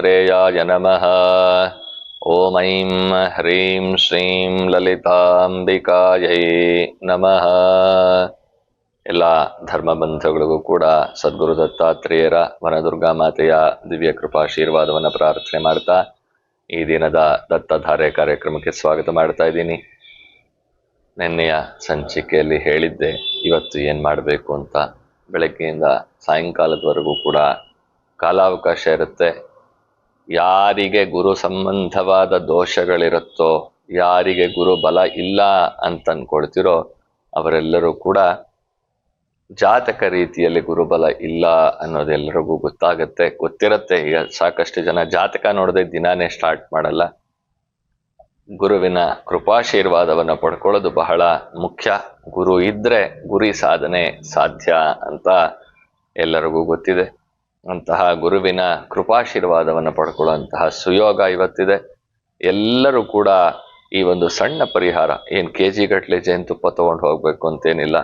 ದತ್ತಾತ್ರೇಯಾಯ ನಮಃ. ಓಂ ಐಂ ಹ್ರೀಂ ಶ್ರೀಂ ಲಲಿತಾಂಬಿಕಾಯೈ ನಮಃ. ಎಲ್ಲ ಧರ್ಮ ಬಂಧುಗಳಿಗೂ ಕೂಡ ಸದ್ಗುರು ದತ್ತಾತ್ರೇಯರ ವನದುರ್ಗಾ ಮಾತೆಯ ದಿವ್ಯ ಕೃಪಾಶೀರ್ವಾದವನ್ನು ಪ್ರಾರ್ಥನೆ ಮಾಡ್ತಾ ಈ ದಿನದ ದತ್ತಧಾರೆ ಕಾರ್ಯಕ್ರಮಕ್ಕೆ ಸ್ವಾಗತ ಮಾಡ್ತಾ ಇದ್ದೀನಿ. ನಿನ್ನೆಯ ಸಂಚಿಕೆಯಲ್ಲಿ ಹೇಳಿದ್ದೆ ಇವತ್ತು ಏನು ಮಾಡಬೇಕು ಅಂತ. ಬೆಳಗ್ಗೆಯಿಂದ ಸಾಯಂಕಾಲದವರೆಗೂ ಕೂಡ ಕಾಲಾವಕಾಶ ಇರುತ್ತೆ. ಯಾರಿಗೆ ಗುರು ಸಂಬಂಧವಾದ ದೋಷಗಳಿರುತ್ತೋ, ಯಾರಿಗೆ ಗುರು ಬಲ ಇಲ್ಲ ಅಂತ ಅನ್ಕೊಳ್ತಿರೋ ಅವರೆಲ್ಲರೂ ಕೂಡ ಜಾತಕ ರೀತಿಯಲ್ಲಿ ಗುರುಬಲ ಇಲ್ಲ ಅನ್ನೋದೆಲ್ಲರಿಗೂ ಗೊತ್ತಾಗತ್ತೆ, ಗೊತ್ತಿರತ್ತೆ. ಈಗ ಸಾಕಷ್ಟು ಜನ ಜಾತಕ ನೋಡದೆ ದಿನಾನೇ ಸ್ಟಾರ್ಟ್ ಮಾಡಲ್ಲ. ಗುರುವಿನ ಕೃಪಾಶೀರ್ವಾದವನ್ನು ಪಡ್ಕೊಳ್ಳೋದು ಬಹಳ ಮುಖ್ಯ. ಗುರು ಇದ್ರೆ ಗುರಿ ಸಾಧನೆ ಸಾಧ್ಯ ಅಂತ ಎಲ್ಲರಿಗೂ ಗೊತ್ತಿದೆ. ಅಂತಹ ಗುರುವಿನ ಕೃಪಾಶೀರ್ವಾದವನ್ನು ಪಡ್ಕೊಳ್ಳುವಂತಹ ಸುಯೋಗ ಇವತ್ತಿದೆ. ಎಲ್ಲರೂ ಕೂಡ ಈ ಒಂದು ಸಣ್ಣ ಪರಿಹಾರ, ಏನು ಕೆ ಜಿ ಗಟ್ಟಲೆ ಜೇನುತುಪ್ಪ ತೊಗೊಂಡು ಹೋಗ್ಬೇಕು ಅಂತೇನಿಲ್ಲ,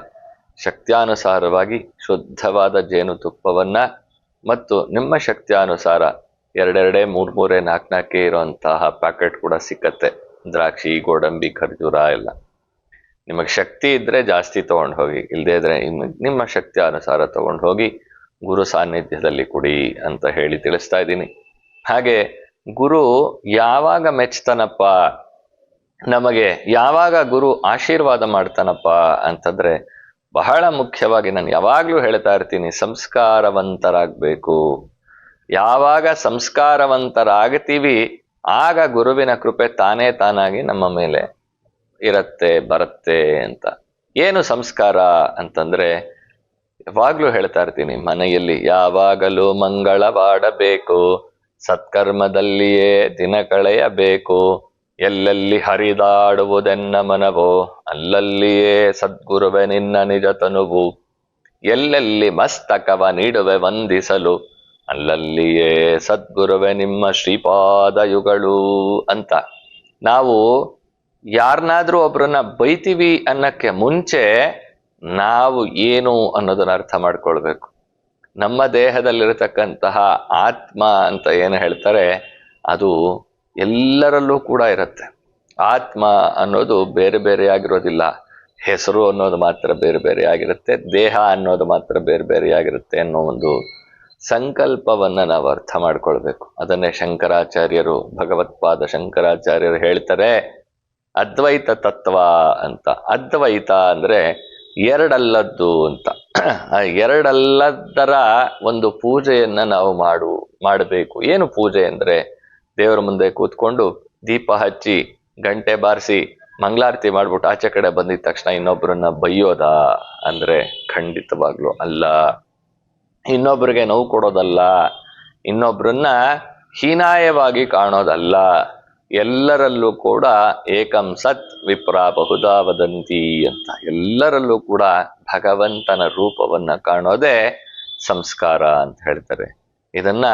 ಶಕ್ತ್ಯಾನುಸಾರವಾಗಿ ಶುದ್ಧವಾದ ಜೇನುತುಪ್ಪವನ್ನು ಮತ್ತು ನಿಮ್ಮ ಶಕ್ತ್ಯಾನುಸಾರ ಎರಡೆರಡೇ, ಮೂರು ಮೂರೇ ನಾಲ್ಕು ನಾಲ್ಕೇ ಇರೋವಂತಹ ಪ್ಯಾಕೆಟ್ ಕೂಡ ಸಿಕ್ಕತ್ತೆ. ದ್ರಾಕ್ಷಿ, ಗೋಡಂಬಿ, ಖರ್ಜೂರ ಎಲ್ಲ. ನಿಮಗೆ ಶಕ್ತಿ ಇದ್ದರೆ ಜಾಸ್ತಿ ತೊಗೊಂಡು ಹೋಗಿ ಇಲ್ಲದೇ ಇದ್ರೆ ನಿಮ್ಮ ಶಕ್ತಿ ಅನುಸಾರ ತಗೊಂಡು ಹೋಗಿ ಗುರು ಸಾನ್ನಿಧ್ಯದಲ್ಲಿ ಕೊಡಿ ಅಂತ ಹೇಳಿ ತಿಳಿಸ್ತಾ ಇದ್ದೀನಿ. ಹಾಗೆ ಗುರು ಯಾವಾಗ ಮೆಚ್ತಾನಪ್ಪ? ನಮಗೆ ಯಾವಾಗ ಗುರು ಆಶೀರ್ವಾದ ಮಾಡ್ತಾನಪ್ಪ ಅಂತಂದ್ರೆ ಬಹಳ ಮುಖ್ಯವಾಗಿ ನಾನು ಯಾವಾಗಲೂ ಹೇಳ್ತಾ ಇರ್ತೀನಿ, ಸಂಸ್ಕಾರವಂತರಾಗಬೇಕು. ಯಾವಾಗ ಸಂಸ್ಕಾರವಂತರಾಗ್ತೀವಿ, ಆಗ ಗುರುವಿನ ಕೃಪೆ ತಾನೇ ತಾನಾಗಿ ನಮ್ಮ ಮೇಲೆ ಇರತ್ತೆ, ಬರುತ್ತೆ ಅಂತ. ಏನು ಸಂಸ್ಕಾರ ಅಂತಂದ್ರೆ ಯಾವಾಗ್ಲೂ ಹೇಳ್ತಾ ಇರ್ತೀನಿ, ಮನೆಯಲ್ಲಿ ಯಾವಾಗಲೂ ಮಂಗಳವಾಡಬೇಕು ಸತ್ಕರ್ಮದಲ್ಲಿಯೇ ದಿನ ಕಳೆಯಬೇಕು, ಎಲ್ಲೆಲ್ಲಿ ಹರಿದಾಡುವುದೆನ್ನ ಮನವೋ ಅಲ್ಲಲ್ಲಿಯೇ ಸದ್ಗುರುವೆ ನಿನ್ನ ನಿಜ ತನುವು ಎಲ್ಲೆಲ್ಲಿ ಮಸ್ತಕವ ನೀಡುವೆ ವಂದಿಸಲು, ಅಲ್ಲಲ್ಲಿಯೇ ಸದ್ಗುರುವೆ ನಿಮ್ಮ ಶ್ರೀಪಾದಯುಗಳು ಅಂತ. ನಾವು ಯಾರನ್ನಾದ್ರೂ ಒಬ್ರನ್ನ ಬೈತೀವಿ ಅನ್ನಕ್ಕೆ ಮುಂಚೆ ನಾವು ಏನು ಅನ್ನೋದನ್ನ ಅರ್ಥ ಮಾಡ್ಕೊಳ್ಬೇಕು. ನಮ್ಮ ದೇಹದಲ್ಲಿರತಕ್ಕಂತಹ ಆತ್ಮ ಅಂತ ಏನು ಹೇಳ್ತಾರೆ, ಅದು ಎಲ್ಲರಲ್ಲೂ ಕೂಡ ಇರುತ್ತೆ. ಆತ್ಮ ಅನ್ನೋದು ಬೇರೆ ಬೇರೆ ಆಗಿರೋದಿಲ್ಲ. ಹೆಸರು ಅನ್ನೋದು ಮಾತ್ರ ಬೇರೆ ಬೇರೆ ಆಗಿರುತ್ತೆ. ದೇಹ ಅನ್ನೋದು ಮಾತ್ರ ಬೇರೆ ಬೇರೆ ಆಗಿರುತ್ತೆ ಅನ್ನೋ ಒಂದು ಸಂಕಲ್ಪವನ್ನು ನಾವು ಅರ್ಥ ಮಾಡ್ಕೊಳ್ಬೇಕು. ಅದನ್ನೇ ಶಂಕರಾಚಾರ್ಯರು, ಭಗವತ್ಪಾದ ಶಂಕರಾಚಾರ್ಯರು ಹೇಳ್ತಾರೆ, ಅದ್ವೈತ ತತ್ವ ಅಂತ. ಅದ್ವೈತ ಅಂದ್ರೆ ಎರಡಲ್ಲದ್ದು ಅಂತ. ಎರಡಲ್ಲದರ ಒಂದು ಪೂಜೆಯನ್ನು ನಾವು ಮಾಡು, ಮಾಡಬೇಕು. ಏನು ಪೂಜೆ ಅಂದರೆ ದೇವರ ಮುಂದೆ ಕೂತ್ಕೊಂಡು ದೀಪ ಹಚ್ಚಿ, ಗಂಟೆ ಬಾರಿಸಿ, ಮಂಗಳಾರತಿ ಮಾಡ್ಬಿಟ್ಟು ಆಚೆ ಕಡೆ ಬಂದಿದ ತಕ್ಷಣ ಇನ್ನೊಬ್ಬರನ್ನ ಬೈಯೋದಾ ಅಂದ್ರೆ ಖಂಡಿತವಾಗ್ಲು ಅಲ್ಲ. ಇನ್ನೊಬ್ಬರಿಗೆ ನೋವು ಕೊಡೋದಲ್ಲ. ಇನ್ನೊಬ್ಬರನ್ನ ಹೀನಾಯವಾಗಿ ಕಾಣೋದಲ್ಲ. ಎಲ್ಲರಲ್ಲೂ ಕೂಡ ಏಕಂ ಸತ್ ವಿಪ್ರ ಬಹುದಾ ವದಂತಿ ಅಂತ. ಎಲ್ಲರಲ್ಲೂ ಕೂಡ ಭಗವಂತನ ರೂಪವನ್ನ ಕಾಣೋದೇ ಸಂಸ್ಕಾರ ಅಂತ ಹೇಳ್ತಾರೆ. ಇದನ್ನ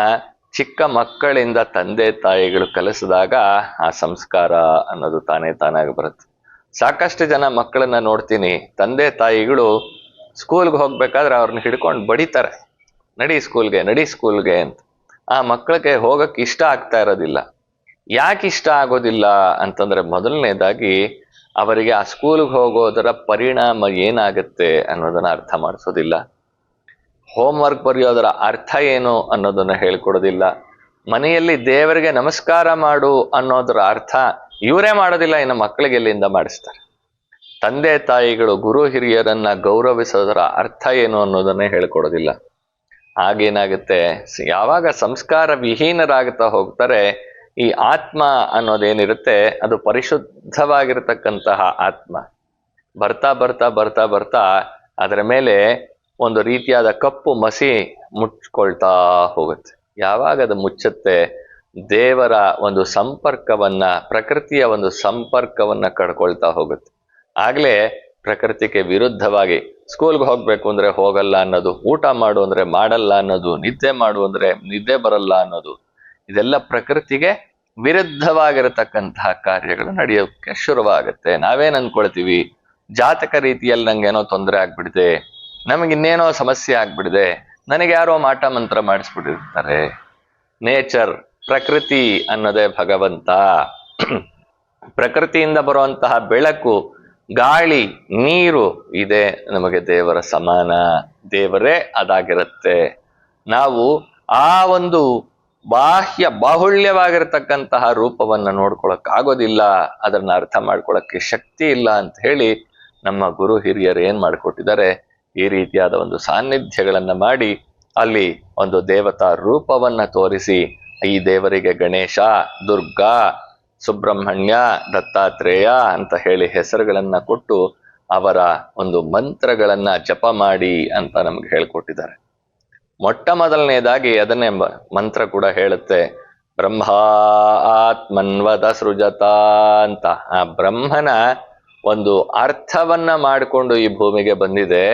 ಚಿಕ್ಕ ಮಕ್ಕಳಿಂದ ತಂದೆ ತಾಯಿಗಳು ಕಲಿಸಿದಾಗ ಆ ಸಂಸ್ಕಾರ ಅನ್ನೋದು ತಾನೇ ತಾನಾಗಿ ಬರುತ್ತೆ. ಸಾಕಷ್ಟು ಜನ ಮಕ್ಕಳನ್ನ ನೋಡ್ತೀನಿ, ತಂದೆ ತಾಯಿಗಳು ಸ್ಕೂಲ್ಗೆ ಹೋಗ್ಬೇಕಾದ್ರೆ ಅವ್ರನ್ನ ಹಿಡ್ಕೊಂಡು ಬಡಿತಾರೆ. ನಡಿ ಸ್ಕೂಲ್ಗೆ ನಡಿ ಸ್ಕೂಲ್ಗೆ ಅಂತ. ಆ ಮಕ್ಕಳಿಗೆ ಹೋಗಕ್ಕೆ ಇಷ್ಟ ಆಗ್ತಾ ಇರೋದಿಲ್ಲ. ಯಾಕೆ ಇಷ್ಟ ಆಗೋದಿಲ್ಲ ಅಂತಂದ್ರೆ ಮೊದಲನೇದಾಗಿ ಅವರಿಗೆ ಆ ಸ್ಕೂಲ್ಗೆ ಹೋಗೋದರ ಪರಿಣಾಮ ಏನಾಗುತ್ತೆ ಅನ್ನೋದನ್ನ ಅರ್ಥ ಮಾಡಿಸೋದಿಲ್ಲ. ಹೋಮ್ವರ್ಕ್ ಬರೆಯೋದರ ಅರ್ಥ ಏನು ಅನ್ನೋದನ್ನ ಹೇಳ್ಕೊಡೋದಿಲ್ಲ. ಮನೆಯಲ್ಲಿ ದೇವರಿಗೆ ನಮಸ್ಕಾರ ಮಾಡು ಅನ್ನೋದರ ಅರ್ಥ ಇವರೇ ಮಾಡೋದಿಲ್ಲ, ಇನ್ನು ಮಕ್ಕಳಿಗೆ ಎಲ್ಲಿಂದ ಮಾಡಿಸ್ತಾರೆ? ತಂದೆ ತಾಯಿಗಳು, ಗುರು ಹಿರಿಯರನ್ನ ಗೌರವಿಸೋದರ ಅರ್ಥ ಏನು ಅನ್ನೋದನ್ನೇ ಹೇಳ್ಕೊಡೋದಿಲ್ಲ. ಆಗೇನಾಗುತ್ತೆ ಯಾವಾಗ ಸಂಸ್ಕಾರ ವಿಹೀನರಾಗ್ತಾ ಹೋಗ್ತಾರೆ ಈ ಆತ್ಮ ಅನ್ನೋದೇನಿರುತ್ತೆ, ಅದು ಪರಿಶುದ್ಧವಾಗಿರತಕ್ಕಂತಹ ಆತ್ಮ. ಬರ್ತಾ ಬರ್ತಾ ಬರ್ತಾ ಬರ್ತಾ ಅದರ ಮೇಲೆ ಒಂದು ರೀತಿಯಾದ ಕಪ್ಪು ಮಸಿ ಮುಚ್ಕೊಳ್ತಾ ಹೋಗುತ್ತೆ. ಯಾವಾಗ ಅದು ಮುಚ್ಚುತ್ತೆ? ದೇವರ ಒಂದು ಸಂಪರ್ಕವನ್ನ, ಪ್ರಕೃತಿಯ ಒಂದು ಸಂಪರ್ಕವನ್ನ ಕಡ್ಕೊಳ್ತಾ ಹೋಗುತ್ತೆ. ಆಗ್ಲೇ ಪ್ರಕೃತಿಗೆ ವಿರುದ್ಧವಾಗಿ ಸ್ಕೂಲ್ಗೆ ಹೋಗ್ಬೇಕು ಅಂದ್ರೆ ಹೋಗಲ್ಲ ಅನ್ನೋದು, ಊಟ ಮಾಡು ಅಂದ್ರೆ ಮಾಡಲ್ಲ ಅನ್ನೋದು, ನಿದ್ದೆ ಮಾಡು ಅಂದ್ರೆ ನಿದ್ದೆ ಬರಲ್ಲ ಅನ್ನೋದು ಇದೆಲ್ಲ ಪ್ರಕೃತಿಗೆ ವಿರುದ್ಧವಾಗಿರತಕ್ಕಂತಹ ಕಾರ್ಯಗಳು ನಡೆಯೋಕ್ಕೆ ಶುರುವಾಗುತ್ತೆ. ನಾವೇನು ಅನ್ಕೊಳ್ತೀವಿ? ಜಾತಕ ರೀತಿಯಲ್ಲಿ ನಂಗೇನೋ ತೊಂದರೆ ಆಗ್ಬಿಡಿದೆ, ನಮಗಿನ್ನೇನೋ ಸಮಸ್ಯೆ ಆಗ್ಬಿಡಿದೆ, ನನಗೆ ಯಾರೋ ಮಾಟ ಮಂತ್ರ ಮಾಡಿಸ್ಬಿಟ್ಟಿರ್ತಾರೆ. ನೇಚರ್, ಪ್ರಕೃತಿ ಅನ್ನೋದೇ ಭಗವಂತ. ಪ್ರಕೃತಿಯಿಂದ ಬರುವಂತಹ ಬೆಳಕು, ಗಾಳಿ, ನೀರು ಇದೆ ನಮಗೆ ದೇವರ ಸಮಾನ. ದೇವರೇ ಅದಾಗಿರುತ್ತೆ. ನಾವು ಆ ಒಂದು ಬಾಹ್ಯ ಬಾಹುಳ್ಯವಾಗಿರತಕ್ಕಂತಹ ರೂಪವನ್ನ ನೋಡ್ಕೊಳಕ್ ಆಗೋದಿಲ್ಲ ಅದನ್ನ ಅರ್ಥ ಮಾಡ್ಕೊಳಕ್ಕೆ ಶಕ್ತಿ ಇಲ್ಲ ಅಂತ ಹೇಳಿ ನಮ್ಮ ಗುರು ಹಿರಿಯರು ಏನ್ ಮಾಡಿಕೊಟ್ಟಿದ್ದಾರೆ, ಈ ರೀತಿಯಾದ ಒಂದು ಸಾನ್ನಿಧ್ಯಗಳನ್ನ ಮಾಡಿ ಅಲ್ಲಿ ಒಂದು ದೇವತಾ ರೂಪವನ್ನ ತೋರಿಸಿ, ಈ ದೇವರಿಗೆ ಗಣೇಶ, ದುರ್ಗಾ, ಸುಬ್ರಹ್ಮಣ್ಯ, ದತ್ತಾತ್ರೇಯ ಅಂತ ಹೇಳಿ ಹೆಸರುಗಳನ್ನ ಕೊಟ್ಟು ಅವರ ಒಂದು ಮಂತ್ರಗಳನ್ನ ಜಪ ಮಾಡಿ ಅಂತ ನಮ್ಗೆ ಹೇಳ್ಕೊಟ್ಟಿದ್ದಾರೆ. ಮೊಟ್ಟ ಮೊದಲನೇದಾಗಿ ಅದನ್ನೇ ಮಂತ್ರ ಕೂಡ ಹೇಳುತ್ತೆ. ಬ್ರಹ್ಮ ಆತ್ಮನ್ವದ ಸೃಜತ ಅಂತ. ಆ ಬ್ರಹ್ಮನ ಒಂದು ಅರ್ಥವನ್ನ ಮಾಡಿಕೊಂಡು ಈ ಭೂಮಿಗೆ ಬಂದಿದೆ.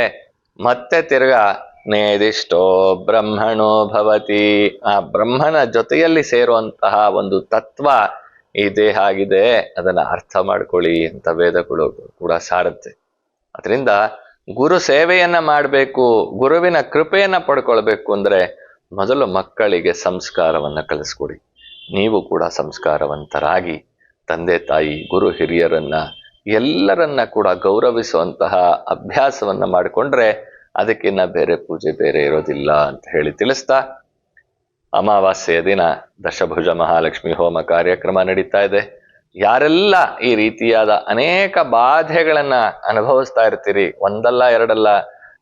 ಮತ್ತೆ ತಿರ್ಗ ನೇದಿಷ್ಟೋ ಬ್ರಹ್ಮಣೋ ಭವತಿ. ಆ ಬ್ರಹ್ಮನ ಜೊತೆಯಲ್ಲಿ ಸೇರುವಂತಹ ಒಂದು ತತ್ವ ಈ ದೇಹ ಆಗಿದೆ. ಅದನ್ನ ಅರ್ಥ ಮಾಡ್ಕೊಳ್ಳಿ ಅಂತ ವೇದಗಳು ಕೂಡ ಸಾರುತ್ತೆ. ಅದರಿಂದ ಗುರು ಸೇವೆಯನ್ನ ಮಾಡಬೇಕು, ಗುರುವಿನ ಕೃಪೆಯನ್ನ ಪಡ್ಕೊಳ್ಬೇಕು ಅಂದ್ರೆ ಮೊದಲು ಮಕ್ಕಳಿಗೆ ಸಂಸ್ಕಾರವನ್ನ ಕಲಿಸ್ಕೊಡಿ. ನೀವು ಕೂಡ ಸಂಸ್ಕಾರವಂತರಾಗಿ ತಂದೆ, ತಾಯಿ, ಗುರು, ಹಿರಿಯರನ್ನ, ಎಲ್ಲರನ್ನ ಕೂಡ ಗೌರವಿಸುವಂತಹ ಅಭ್ಯಾಸವನ್ನ ಮಾಡಿಕೊಂಡ್ರೆ ಅದಕ್ಕಿನ್ನ ಬೇರೆ ಪೂಜೆ ಬೇರೆ ಇರೋದಿಲ್ಲ ಅಂತ ಹೇಳಿ ತಿಳಿಸ್ತಾ, ಅಮಾವಾಸ್ಯೆಯ ದಿನ ದಶಭುಜ ಮಹಾಲಕ್ಷ್ಮಿ ಹೋಮ ಕಾರ್ಯಕ್ರಮ ನಡೀತಾ ಇದೆ. ಯಾರೆಲ್ಲ ಈ ರೀತಿಯಾದ ಅನೇಕ ಬಾಧೆಗಳನ್ನ ಅನುಭವಿಸ್ತಾ ಇರ್ತೀರಿ, ಒಂದಲ್ಲ, ಎರಡಲ್ಲ,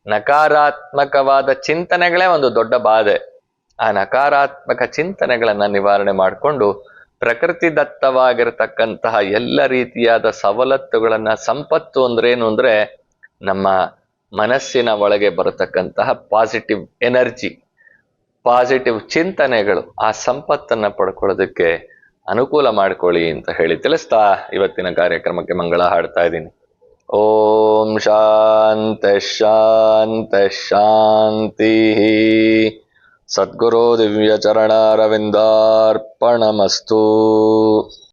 ನಕಾರಾತ್ಮಕವಾದ ಚಿಂತನೆಗಳೇ ಒಂದು ದೊಡ್ಡ ಬಾಧೆ. ಆ ನಕಾರಾತ್ಮಕ ಚಿಂತನೆಗಳನ್ನ ನಿವಾರಣೆ ಮಾಡಿಕೊಂಡು ಪ್ರಕೃತಿ ದತ್ತವಾಗಿರತಕ್ಕಂತಹ ಎಲ್ಲ ರೀತಿಯಾದ ಸವಲತ್ತುಗಳನ್ನ, ಸಂಪತ್ತು ಅಂದ್ರೇನು ಅಂದ್ರೆ ನಮ್ಮ ಮನಸ್ಸಿನ ಒಳಗೆ ಬರತಕ್ಕಂತಹ ಪಾಸಿಟಿವ್ ಎನರ್ಜಿ ಪಾಸಿಟಿವ್ ಚಿಂತನೆಗಳು, ಆ ಸಂಪತ್ತನ್ನ ಪಡ್ಕೊಳ್ಳೋದಕ್ಕೆ ಅನುಕೂಲ ಮಾಡ್ಕೊಳ್ಳಿ ಅಂತ ಹೇಳಿ ತಿಳಿಸ್ತಾ ಇವತ್ತಿನ ಕಾರ್ಯಕ್ರಮಕ್ಕೆ ಮಂಗಳ ಹಾಡ್ತಾ ಇದ್ದೀನಿ. ಓಂ ಶಾಂತ ಶಾಂತ ಶಾಂತಿ. ಸದ್ಗುರು ದಿವ್ಯ ಚರಣಾರವಿಂದಾರ್ಪಣಮಸ್ತು.